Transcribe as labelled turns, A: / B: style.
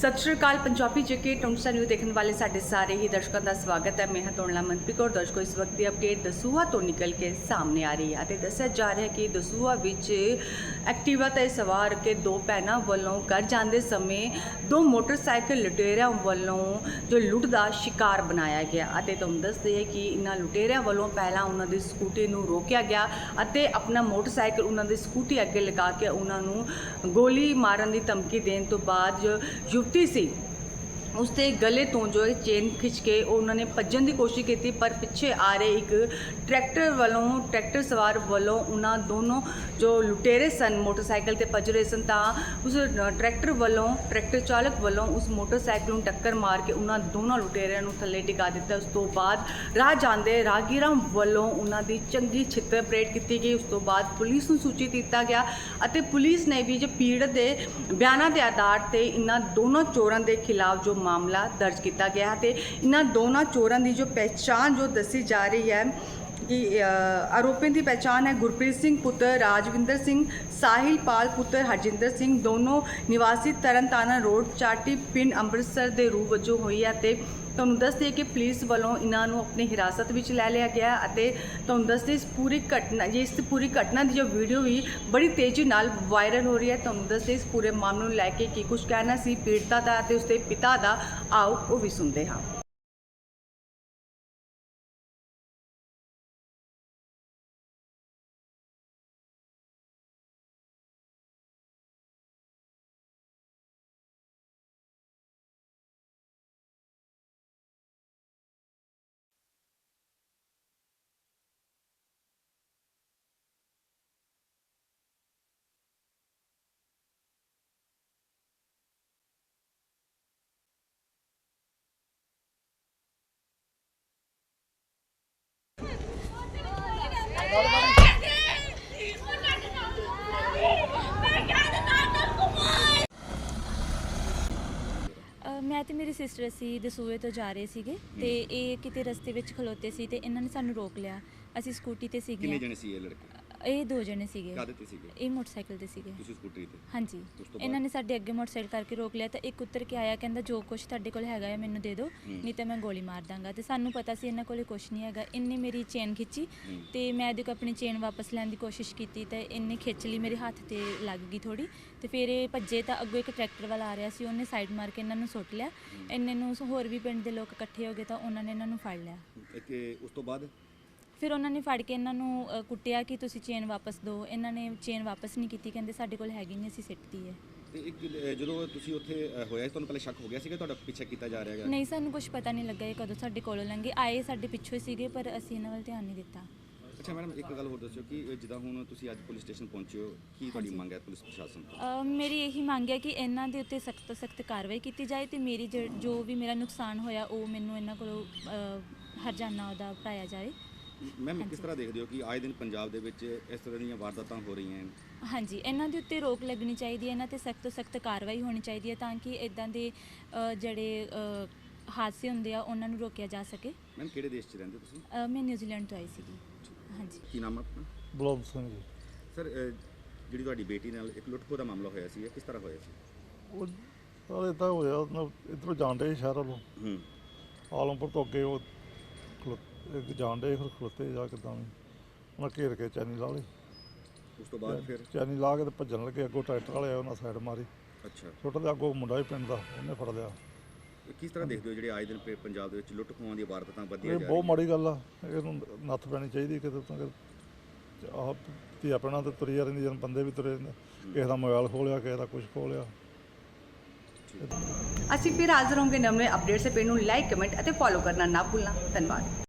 A: ਸਤਿ ਸ਼੍ਰੀ ਅਕਾਲ ਪੰਜਾਬੀ ਜੇਕੇ ਟੌਂਸਾ ਨਿਊ ਦੇਖਣ ਵਾਲੇ ਸਾਡੇ ਸਾਰੇ ਹੀ ਦਰਸ਼ਕਾਂ ਦਾ ਸਵਾਗਤ ਹੈ। ਮੈਂ ਹਾਂ ਤੋਣਲਾ ਮਨਪ੍ਰੀਤ ਕੌਰ। ਦਰਸ਼ਕੋ, ਇਸ ਵਕਤ ਦੀ ਅਪਡੇਟ ਦਸੂਹਾ ਤੋਂ ਨਿਕਲ ਕੇ ਸਾਹਮਣੇ ਆ ਰਹੀ ਹੈ ਅਤੇ ਦੱਸਿਆ ਜਾ ਰਿਹਾ ਹੈ ਕਿ ਦਸੂਹਾ ਵਿੱਚ ਐਕਟਿਵਾ ਤੇ ਸਵਾਰ ਕੇ ਦੋ ਭੈਣਾਂ ਵੱਲੋਂ ਘਰ ਜਾਂਦੇ ਸਮੇਂ ਦੋ ਮੋਟਰਸਾਈਕਲ ਲੁਟੇਰਿਆਂ ਵੱਲੋਂ ਜੋ ਲੁੱਟ ਦਾ ਸ਼ਿਕਾਰ ਬਣਾਇਆ ਗਿਆ ਅਤੇ ਤੁਹਾਨੂੰ ਦੱਸਦੇ ਹੈ ਕਿ ਇਹਨਾਂ ਲੁਟੇਰਿਆਂ ਵੱਲੋਂ ਪਹਿਲਾਂ ਉਹਨਾਂ ਦੀ ਸਕੂਟੀ ਨੂੰ ਰੋਕਿਆ ਗਿਆ ਅਤੇ ਆਪਣਾ ਮੋਟਰਸਾਈਕਲ ਉਹਨਾਂ ਦੀ ਸਕੂਟੀ ਅੱਗੇ ਲਗਾ ਕੇ ਉਹਨਾਂ ਨੂੰ ਗੋਲੀ ਮਾਰਨ ਦੀ ਧਮਕੀ ਦੇਣ ਤੋਂ ਬਾਅਦ ਜੋ ਯੁਵਤੀ ਸੀ ਉਸ ਦੇ ਗਲੇ ਤੋਂ ਜੋ ਇਹ ਚੇਨ ਖਿੱਚ ਕੇ ਉਹ ਉਹਨਾਂ ਨੇ ਭੱਜਣ ਦੀ ਕੋਸ਼ਿਸ਼ ਕੀਤੀ, ਪਰ ਪਿੱਛੇ ਆ ਰਹੇ ਇੱਕ ਟਰੈਕਟਰ ਵੱਲੋਂ, ਟਰੈਕਟਰ ਸਵਾਰ ਵੱਲੋਂ ਉਹਨਾਂ ਦੋਨੋਂ ਜੋ ਲੁਟੇਰੇ ਸਨ, ਮੋਟਰਸਾਈਕਲ ਤੇ ਭੱਜ ਰਹੇ ਸਨ, ਤਾਂ ਉਸ ਟਰੈਕਟਰ ਵੱਲੋਂ, ਟਰੈਕਟਰ ਚਾਲਕ ਵੱਲੋਂ ਉਸ ਮੋਟਰਸਾਈਕਲ ਨੂੰ ਟੱਕਰ ਮਾਰ ਕੇ ਉਹਨਾਂ ਦੋਨਾਂ ਲੁਟੇਰਿਆਂ ਨੂੰ ਥੱਲੇ ਟਿਕਾ ਦਿੱਤਾ। ਉਸ ਤੋਂ ਬਾਅਦ ਰਾਹ ਜਾਂਦੇ ਰਾਹਗੀਰਾਂ ਵੱਲੋਂ ਉਹਨਾਂ ਦੀ ਚੰਗੀ ਛਿੱਤਰ ਪਰੇਡ ਕੀਤੀ ਗਈ। ਉਸ ਤੋਂ ਬਾਅਦ ਪੁਲਿਸ ਨੂੰ ਸੂਚਿਤ ਕੀਤਾ ਗਿਆ ਅਤੇ ਪੁਲਿਸ ਨੇ ਵੀ ਜੋ ਪੀੜਤ ਦੇ ਬਿਆਨਾਂ ਦੇ ਆਧਾਰ ਤੇ ਇਹਨਾਂ ਦੋਨੋਂ ਚੋਰਾਂ ਦੇ ਖਿਲਾਫ ਜੋ ਮਾਮਲਾ ਦਰਜ ਕੀਤਾ ਗਿਆ ਤੇ ਇਹਨਾਂ ਦੋਨਾਂ ਚੋਰਾਂ ਦੀ ਜੋ ਪਹਿਚਾਣ ਜੋ ਦੱਸੀ ਜਾ ਰਹੀ ਹੈ ਕਿ ਆਰੋਪੀਆਂ ਦੀ ਪਹਿਚਾਣ ਹੈ ਗੁਰਪ੍ਰੀਤ ਸਿੰਘ ਪੁੱਤਰ, ਰਾਜਵਿੰਦਰ ਸਿੰਘ ਸਾਹਿਲ ਪਾਲ ਪੁੱਤਰ, ਹਰਜਿੰਦਰ ਸਿੰਘ, ਦੋਨੋਂ ਨਿਵਾਸੀ ਤਰਨਤਾਰਨ ਰੋਡ, ਚਾਟੀ ਪਿੰਡ ਅੰਮ੍ਰਿਤਸਰ ਦੇ ਰੂਪ ਵਜੋਂ ਹੋਈ ਹੈ ਤੇ ਤੁਹਾਨੂੰ ਦੱਸਦੇ ਕਿ ਪੁਲਿਸ ਵੱਲੋਂ ਇਹਨਾਂ ਨੂੰ ਆਪਣੀ ਹਿਰਾਸਤ ਵਿੱਚ ਲੈ ਲਿਆ ਗਿਆ ਅਤੇ ਤੁਹਾਨੂੰ ਦੱਸਦੇ ਇਸ ਪੂਰੀ ਘਟਨਾ, ਜੇ ਇਸ ਪੂਰੀ ਘਟਨਾ ਦੀ ਜੋ ਵੀਡੀਓ ਵੀ ਬੜੀ ਤੇਜ਼ੀ ਨਾਲ ਵਾਇਰਲ ਹੋ ਰਹੀ ਹੈ, ਤੁਹਾਨੂੰ ਦੱਸਦੇ ਇਸ ਪੂਰੇ ਮਾਮਲੇ ਨੂੰ ਲੈ ਕੇ ਕੀ ਕੁਝ ਕਹਿਣਾ ਸੀ, ਪੀੜਤਾ ਦਾ ਅਤੇ ਉਸਦੇ ਪਿਤਾ ਦਾ, ਆਓ ਉਹ ਵੀ ਸੁਣਦੇ ਹਾਂ
B: ਅ, ਮੈਂ ਤੇ ਮੇਰੀ ਸਿਸਟਰ ਅਸੀਂ ਦਸੂਏ ਤੋਂ ਜਾ ਰਹੇ ਸੀਗੇ ਤੇ ਇਹ ਕਿਤੇ ਰਸਤੇ ਵਿੱਚ ਖਲੋਤੇ ਸੀ ਤੇ ਇਹਨਾਂ ਨੇ ਸਾਨੂੰ ਰੋਕ ਲਿਆ। ਅਸੀਂ ਸਕੂਟੀ ਤੇ
C: ਕਿੰਨੇ
B: ਸੀਗੇ
C: ਜਣੇ ਸੀ ਇਹ ਲੜਕੇ?
B: ਇਹ ਦੋ ਜਣੇ ਸੀਗੇ।
C: ਕਾਹਦੇ ਤੇ ਸੀਗੇ?
B: ਇਹ ਮੋਟਰਸਾਈਕਲ ਤੇ ਸੀਗੇ।
C: ਤੁਸੀਂ ਸਕੂਟਰੀ ਤੇ?
B: ਹਾਂਜੀ।
C: ਉਸ ਤੋਂ
B: ਇਹਨਾਂ? ਨੇ ਸਾਡੇ ਅੱਗੇ ਮੋਟਰਸਾਈਕਲ ਕਰਕੇ ਰੋਕ ਲਿਆ ਤਾਂ ਇੱਕ ਉੱਤਰ ਕੇ ਆਇਆ ਕਹਿੰਦਾ ਜੋ ਕੁਛ ਤੁਹਾਡੇ ਕੋਲ ਹੈਗਾ ਹੈ ਮੈਨੂੰ ਦੇ ਦਿਓ
C: ਹੂੰ।
B: ਨਹੀਂ ਤਾਂ ਮੈਂ ਗੋਲੀ ਮਾਰ ਦਾਂਗਾ। ਤੇ ਸਾਨੂੰ ਪਤਾ ਸੀ ਇਹਨਾਂ ਕੋਲੇ ਕੁਛ ਨਹੀਂ ਹੈਗਾ। ਇੰਨੇ ਮੇਰੀ ਚੇਨ ਖਿੱਚੀ
C: ਹੂੰ।
B: ਤੇ ਮੈਂ ਇਹਦੇ ਕੋ ਆਪਣੀ ਚੇਨ ਵਾਪਸ ਲੈਣ ਦੀ ਕੋਸ਼ਿਸ਼ ਕੀਤੀ ਤੇ ਇਹਨੇ ਖਿੱਚ ਲਈ ਮੇਰੇ ਹੱਥ ਤੇ ਲੱਗ ਗਈ ਥੋੜੀ ਤੇ ਫਿਰ ਇਹ ਭੱਜੇ ਤਾਂ ਅੱਗੋਂ ਇੱਕ ਟਰੈਕਟਰ ਵਾਲਾ ਆ ਰਿਹਾ ਸੀ ਉਹਨੇ ਸਾਈਡ ਮਾਰ ਕੇ ਇਹਨਾਂ ਨੂੰ ਸੁੱਟ ਲਿਆ। ਇੰਨੇ ਨੂੰ ਹੋਰ ਵੀ ਪਿੰਡ ਦੇ ਲੋਕ ਇਕੱਠੇ ਹੋ ਗਏ ਤਾਂ ਉਹਨਾਂ ਨੇ ਇਹਨਾਂ ਨੂੰ ਫੜ ਲਿਆ।
C: ਕਿ ਉਸ ਤੋਂ ਬਾਅਦ?
B: ਫਿਰ ਉਹਨਾਂ ਨੇ ਫੜ ਕੇ ਇਹਨਾਂ ਨੂੰ ਅ, ਕੁੱਟਿਆ ਕਿ ਤੁਸੀਂ ਚੇਨ ਵਾਪਸ ਦਿਓ। ਇਹਨਾਂ ਨੇ ਚੇਨ ਵਾਪਸ ਨਹੀਂ ਕੀਤੀ ਕਹਿੰਦੇ ਸਾਡੇ ਕੋਲ ਹੈਗੀ ਨਹੀਂ ਅਸੀਂ ਸਿੱਟਤੀ ਹੈ।
C: ਤੇ ਇੱਕ ਅ, ਜਦੋਂ ਤੁਸੀਂ ਉੱਥੇ ਹੋਇਆ ਸੀ ਤੁਹਾਨੂੰ ਪਹਿਲੇ ਸ਼ੱਕ ਹੋ ਗਿਆ ਸੀਗਾ ਤੁਹਾਡਾ ਪਿੱਛਾ ਕੀਤਾ ਜਾ ਰਿਹਾ ਹੈਗਾ?
B: ਨਹੀਂ ਸਾਨੂੰ ਕੁਝ ਪਤਾ ਨਹੀਂ ਲੱਗਾ ਇਹ ਕਦੋਂ ਸਾਡੇ ਕੋਲੋਂ ਲੰਘੇ। ਆਏ ਸਾਡੇ ਪਿੱਛੋਂ ਸੀਗੇ ਪਰ ਅਸੀਂ ਇਹਨਾਂ ਵੱਲ ਧਿਆਨ ਨਹੀਂ ਦਿੱਤਾ।
C: ਅੱਛਾ ਮੈਡਮ ਇੱਕ ਗੱਲ ਹੋਰ ਦੱਸਿਓ ਕਿ ਅ, ਜਿੱਦਾਂ ਹੁਣ ਤੁਸੀਂ ਅੱਜ ਪੁਲਿਸ ਸਟੇਸ਼ਨ ਪਹੁੰਚੇ ਹੋ ਕੀ ਤੁਹਾਡੀ। ਮੰਗ ਹੈ ਪੁਲਿਸ ਪ੍ਰਸ਼ਾਸਨ ਤੋਂ?
B: ਅ, ਮੇਰੀ ਇਹੀ ਮੰਗ ਹੈ ਕਿ ਇਹਨਾਂ ਦੇ ਉੱਤੇ ਸਖਤ ਤੋਂ ਸਖਤ ਕਾਰਵਾਈ ਕੀਤੀ ਜਾਏ ਤੇ ਮੇਰੀ ਜ- ਜੋ ਵੀ ਮੇਰਾ ਨੁਕਸਾਨ ਹੋਇਆ ਉਹ ਮੈਨੂੰ ਇਹਨਾਂ ਕੋਲੋਂ ਅ, ਹਰਜਾਨਾ ਉਹਦਾ ਭਰਾਇਆ ਜਾਏ।
C: ਮੈਮ ਕਿਸ। ਤਰ੍ਹਾਂ ਦੇਖਦੇ ਹੋ ਕਿ ਆਏ ਦਿਨ ਪੰਜਾਬ ਦੇ ਵਿੱਚ ਇਸ ਤਰ੍ਹਾਂ ਦੀਆਂ ਵਾਰਦਾਤਾਂ ਹੋ ਰਹੀਆਂ ਹਨ?
B: ਹਾਂਜੀ ਇਹਨਾਂ ਦੇ ਉੱਤੇ ਰੋਕ ਲੱਗਣੀ ਚਾਹੀਦੀ ਹੈ ਇਹਨਾਂ ਤੇ ਸਖਤ ਤੋਂ ਸਖਤ ਕਾਰਵਾਈ ਹੋਣੀ ਚਾਹੀਦੀ ਹੈ ਤਾਂ ਕਿ ਇਦਾਂ ਦੇ ਅ, ਜਿਹੜੇ ਅ, ਹਾਦਸੇ ਹੁੰਦੇ ਆ ਉਹਨਾਂ ਨੂੰ ਰੋਕਿਆ ਜਾ ਸਕੇ।
C: ਮੈਮ ਕਿਹੜੇ ਦੇਸ਼ 'ਚ ਰਹਿੰਦੇ ਤੁਸੀਂ?
B: ਅ, ਮੈਂ ਨਿਊਜ਼ੀਲੈਂਡ ਤੋਂ ਆਈ ਸੀਗੀ। ਹਾਂਜੀ।
C: ਕੀ ਨਾਮ ਹੈ ਆਪਣਾ?
D: ਬਲੌਮ ਸਿੰਘ ਜੀ।
C: ਸਰ ਜਿਹੜੀ ਤੁਹਾਡੀ ਬੇਟੀ ਨਾਲ ਇੱਕ ਲੁੱਟਖੋ ਦਾ ਮਾਮਲਾ ਹੋਇਆ ਸੀ ਇਹ ਕਿਸ ਤਰ੍ਹਾਂ ਹੋਇਆ ਸੀ?
D: ਉਹ ਨਾਲੇ ਤਾਂ ਹੋਇਆ ਉਹਨਾਂ ਇਧਰੋਂ ਜਾਂਦੇ ਸ਼ਹਿਰ ਵੱਲੋਂ।
C: ਹੂੰ।
D: ਆਲਮਪੁਰ ਤੋਂ ਅੱਗੇ ਉਹ ਖਲੋ- ਇੱਕ ਜਾਂਦੇ ਫਿਰ ਖਲੋਤੇ ਜਾ ਕਿਦਾਂ ਵੀ। ਉਹਨਾਂ ਘੇਰ ਕੇ ਚੈਨੀ ਲਾ ਲਈ।
C: ਉਸ ਤੋਂ ਬਾਅਦ ਫਿਰ?
D: ਚੈਨੀ ਲਾ ਕੇ ਤੇ ਭੱਜਣ ਲੱਗੇ ਅੱਗੋਂ ਟਰੈਕਟਰ ਵਾਲੇ ਆਏ ਉਹਨਾਂ ਸਾਈਡ ਮਾਰੀ।
C: ਅੱਛਾ।
D: ਛੋਟਾ ਦੇ ਅੱਗੋਂ ਮੁੰਡਾ ਹੀ ਪਿੰਡ ਦਾ ਉਹਨੇ ਫੜ ਲਿਆ।
C: ਇਹ ਕਿਸ ਤਰ੍ਹਾਂ ਦੇਖਦੇ ਹੋ ਜਿਹੜੇ ਆਏ ਦਿਨ ਪ- ਪੰਜਾਬ ਦੇ ਵਿੱਚ ਲੁੱਟ ਖੋਹਾਂ ਦੀਆਂ ਵਾਰਦਾਤਾਂ ਵਧੀਆਂ
D: ਇਹ
C: ਜਾ
D: ਬਹੁਤ
C: ਰਹੀਆਂ?
D: ਮਾੜੀ ਗੱਲ ਆ। ਇਹਨੂੰ ਨੱਥ ਪੈਣੀ ਚਾਹੀਦੀ ਕਿਤੇ ਤਾਂ ਆਹ ਧੀ ਆਪਣਾ ਤੇ ਤੁਰੀ ਜਾ ਰਹਿੰਦੀ ਜਨ ਬੰਦੇ ਵੀ ਤੁਰੇ ਰਹਿੰਦੇ ਕਿਸੇ ਦਾ ਮੋਬਾਈਲ ਖੋਲਿਆ ਕਿਸੇ ਦਾ ਕੁਝ ਖੋਲਿਆ
A: ਅਸੀਂ ਫਿਰ ਹਾਜ਼ਰ ਹੋਵਾਂਗੇ ਨਵੇਂ ਅਪਡੇਟ ਸੇ ਪੇਜ ਨੂੰ ਲਾਈਕ ਕਮੈਂਟ ਅਤੇ ਫੋਲੋ ਕਰਨਾ ਨਾ ਭੁੱਲਣਾ। ਧੰਨਵਾਦ।